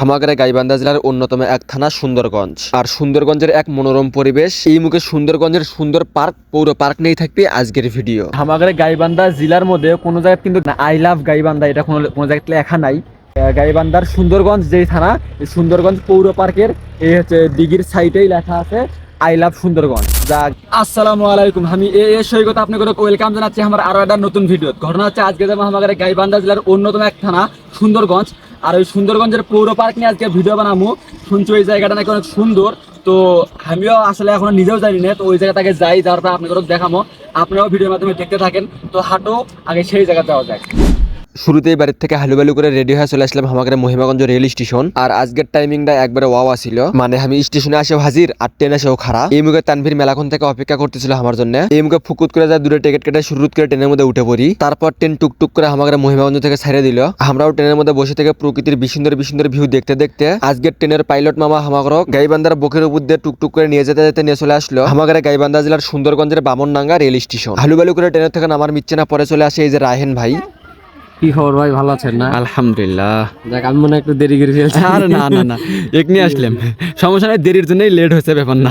হামাগারে গাইবান্ধা জেলার অন্যতম এক থানা, সুন্দরগঞ্জ। আর সুন্দরগঞ্জের এক মনোরম পরিবেশ, এই মুখে সুন্দরগঞ্জের সুন্দর পার্ক, পৌর পার্ক নিয়ে থাকবে আজকের ভিডিও। হামাগারে গাইবান্ধা জেলার মধ্যে কোনো জায়গায় কিন্তু আই লাভ গাইবান্ধা, এটা কোনো কোনো জায়গায় লেখা নাই। গাইবান্ধার সুন্দরগঞ্জ যেই থানা সুন্দরগঞ্জ পৌর পার্কের, এই হচ্ছে দিঘির সাইটেই লেখা আছে আই লাভ সুন্দরগঞ্জ। যা, আসসালামু আলাইকুম, আমি এ এ সৈকত আপনাকে ওয়েলকাম জানাচ্ছি আমার আরও একটা নতুন ভিডিও ঘটনা হচ্ছে আজকে যেমন হামাগারে গাইবান্ধা জেলার অন্যতম এক থানা, সুন্দরগঞ্জ। আর ওই সুন্দরগঞ্জের পৌর পার্ক নিয়ে আজকে ভিডিও বানাবো শুনছি ওই জায়গাটা নাকি অনেক সুন্দর। তো আমিও আসলে এখনও নিজেও জানি না, তো ওই জায়গাটাকে যাই, যাওয়ার পর আপনাদের দেখাবো আপনারাও ভিডিওর মাধ্যমে দেখতে থাকেন। তো হাঁটো, আগে সেই জায়গা যাওয়া যায় শুরুতেই বাড়ির থেকে হালুবালু করে রেডি হয়ে চলে আসলাম হামাগারে মহিমাগঞ্জ রেল স্টেশন। আর আজকের টাইমিংটা একবারে ওয়াও ছিল। মানে আমি স্টেশনে আসেও হাজির আর ট্রেন এসেও খারাপ এই মুখে তানভীর মেলাখন থেকে অপেক্ষা করতেছিল আমার জন্য। এই মুখে ফুকুত করে যা দূরে টিকিট কেটে শুরু করে ট্রেনের মধ্যে উঠে পড়ি। তারপর ট্রেন টুকটুক করে হামাগারে মহিমাগঞ্জ থেকে ছেড়ে দিল। আমরাও ট্রেনের মধ্যে বসে থেকে প্রকৃতির বিসুন্দর বিসুন্দর ভিউ দেখতে দেখতে আজকের ট্রেনের পাইলট মামা হামাগরক গাইবান্ধার বুকের উপর দিয়ে টুকটুক করে নিয়ে যেতে যেতে নিয়ে চলে আসলো হামাগারে গাইবান্ধা জেলার সুন্দরগঞ্জের বামনডাঙ্গা রেল স্টেশন। হালুবালু করে ট্রেনের থেকে নামার মিচ্ছে না পরে চলে আসে এই যে রাহেন ভাই। কি খবর ভাই? ভালো আছেন না? আলহামদুলিল্লাহ। দেখ আমি মনে একটু দেরি করে ফেলছি। আর না না না। এক নিয়ে আসলাম। সমস্যা নাই দেরির জন্যই লেট হয়েছে ব্যাপার না।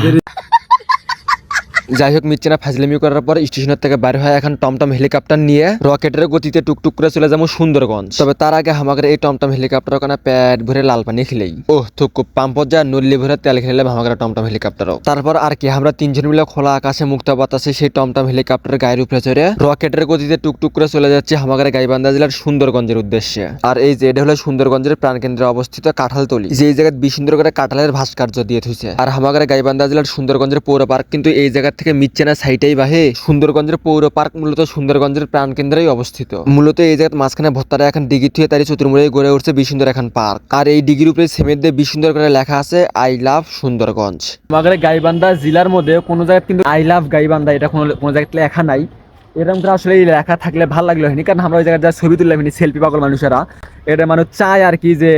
যাই হোক মিচ্ছে না ফাজলামি করার পর স্টেশনের থেকে বাইরে হয়ে এখন টমটম হেলিকপ্টার নিয়ে রকেটের গতিতে টুকটুক করে চলে যাব সুন্দরগঞ্জ। তবে তার আগে আমাদের এই টমটম হেলিকপ্টার ওখানে প্যাট ভরে লাল পানি খেলেই। ও থুক পাম্পত যা নল্লি ভরে তেল খেলে আমাদের টমটম হেলিকপ্টারও। তারপর আর কি, আমরা তিনজন মিলে খোলা আকাশে মুক্ত বাতাসে সেই টমটম হেলিকপ্টারের গায়ের উপরে চড়ে রকেটের গতিতে টুকটুক করে চলে যাচ্ছে আমাদের গাইবান্ধা জেলার সুন্দরগঞ্জের উদ্দেশ্যে। আর এই যে, এটা হলো সুন্দরগঞ্জের প্রাণকেন্দ্রে অবস্থিত কাঁঠালতলি। যে জায়গায় বিশ সুন্দর করে কাঁঠালের ভাস্কর্য দিয়ে থুইছে। আর আমাদের গাইবান্ধা জেলার সুন্দরগঞ্জের পৌর পার্ক কিন্তু এই জায়গা থেকে মিচ্ছেনা সাইটেই বাহে সুন্দরগঞ্জের পৌর পার্ক, মূলত সুন্দরগঞ্জের প্রাণকেন্দ্রেই অবস্থিত। মূলত এই জায়গার মাঝখানে ভত্তারা এখন ডিগি থুয়ে তারই চতুর্মুড়ে গড়ে উঠছে বিসুন্দর এখন পার্ক। আর এই ডিগির উপরে সেমের দিয়ে বিসুন্দর করে লেখা আছে, আই লাভ সুন্দরগঞ্জ। আমাদের গাইবান্ধা জেলার মধ্যে কোনো জায়গায় কিন্তু আই লাভ গাইবান্ধা এটা কোনো কোনো জায়গায় লেখা নাই। এরকম করে আসলে এই লেখা থাকলে ভালো লাগল হয়নি, কারণ আমরা ওই জায়গায় যা ছবি তুললাম সেলফি পাগল মানুষেরা এটা মানুষ চায় আর কি যে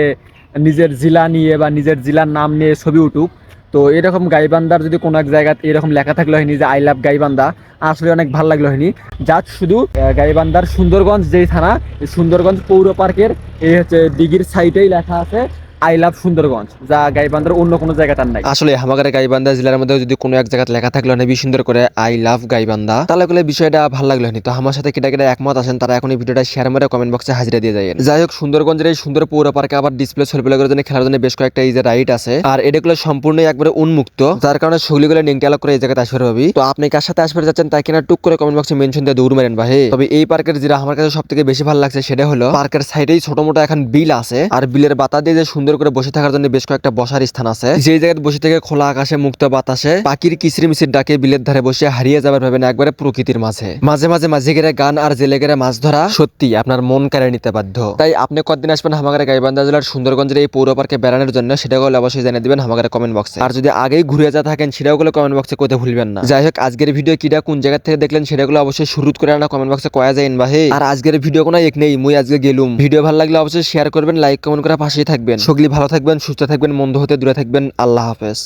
নিজের জেলা নিয়ে বা নিজের জেলার নাম নিয়ে ছবি উঠুক। তো এরকম গাইবান্দার যদি কোনো এক জায়গায় এরকম লেখা থাকলে হয়নি যে আই লাভ গাইবান্দা আসলে অনেক ভালো লাগল হয়নি। যা শুধু গাইবান্দার সুন্দরগঞ্জ যেই থানা সুন্দরগঞ্জ পৌর পার্কের, এই হচ্ছে দিঘির সাইডেই লেখা আছে। আই লাভ সুন্দরগঞ্জ, যা গাইবান্ধার অন্য কোনো নাই। আসলে গাইবান্ধা জেলার মধ্যে যদি কোনো এক লেখা থাকল না সুন্দর করে আই লাভ গাইবান্ধা, তাহলে বিষয়টা ভালো লাগল হয়নি তো আমার সাথে একমত আছেন, তারা এখন এই ভিডিওটা শেয়ার মেরে কমেন্ট বক্সে হাজিরা দিয়ে যায় যাই হোক, সুন্দরগঞ্জের এই সুন্দর পৌর পার্কে আবার ডিসপ্লে জন্য খেলার জন্য বেশ কয়েকটা এই যে রাইড আছে, আর এটাগুলো সম্পূর্ণ একবারে উন্মুক্ত, যার কারণে সেগুলিগুলো নিংটালক করে এই জায়গায় আসবে ভাবি তো আপনি কার সাথে আসবে যাচ্ছেন তাই কিনা টুক করে কমেন্ট বক্সে মেনশন দিয়ে দৌড় মারেন ভাই। তবে এই পার্কের যেটা আমার কাছে সব থেকে বেশি ভালো লাগছে, সেটা হলো পার্কের সাইডেই ছোট মোটো এখন বিল আছে, আর বিলের বাতা দিয়ে যে সুন্দর করে বসে থাকার জন্য বেশ কয়েকটা বসার স্থান আছে। যে জায়গায় বসে থেকে খোলা আকাশে, মুক্ত বাতাসে পাখির কিসির মিচির ডাকে বিলের ধারে বসে হারিয়ে যাবার ভাবেন একবারে প্রকৃতির মাঝে। মাঝে মাঝে মাঝে গেলে গান আর জেলে গেলে মাছ ধরা সত্যি আপনার মন কেড়ে নিতে বাধ্য। তাই আপনি কতদিন আসবেন হামাগারে গাইবান্ধা জেলার সুন্দরগঞ্জের এই পৌর পার্কে বেড়ানোর জন্য? সেটা হলে অবশ্যই জানিয়ে দিবেন হামাগারে কমেন্ট বক্সে আর যদি আগেই ঘুরে যা থাকেন, সেটাও গুলো কমেন্ট বক্সে করতে ভুলবেন না। যাই হোক, আজকের ভিডিও কিটা কোন জায়গা থেকে দেখলেন সেটাগুলো অবশ্যই শুরু করে আনা কমেন্ট বক্সে কয়া যায় বা আর আজকের ভিডিও কোনো এক নেই, মুই আজকে গেলুম। ভিডিও ভালো লাগলে অবশ্যই শেয়ার করবেন লাইক কমেন্ট করে পাশেই থাকবেন। সগলি ভালো থাকবেন সুস্থ থাকবেন মন্দ হতে দূরে থাকবেন। আল্লাহ হাফেজ।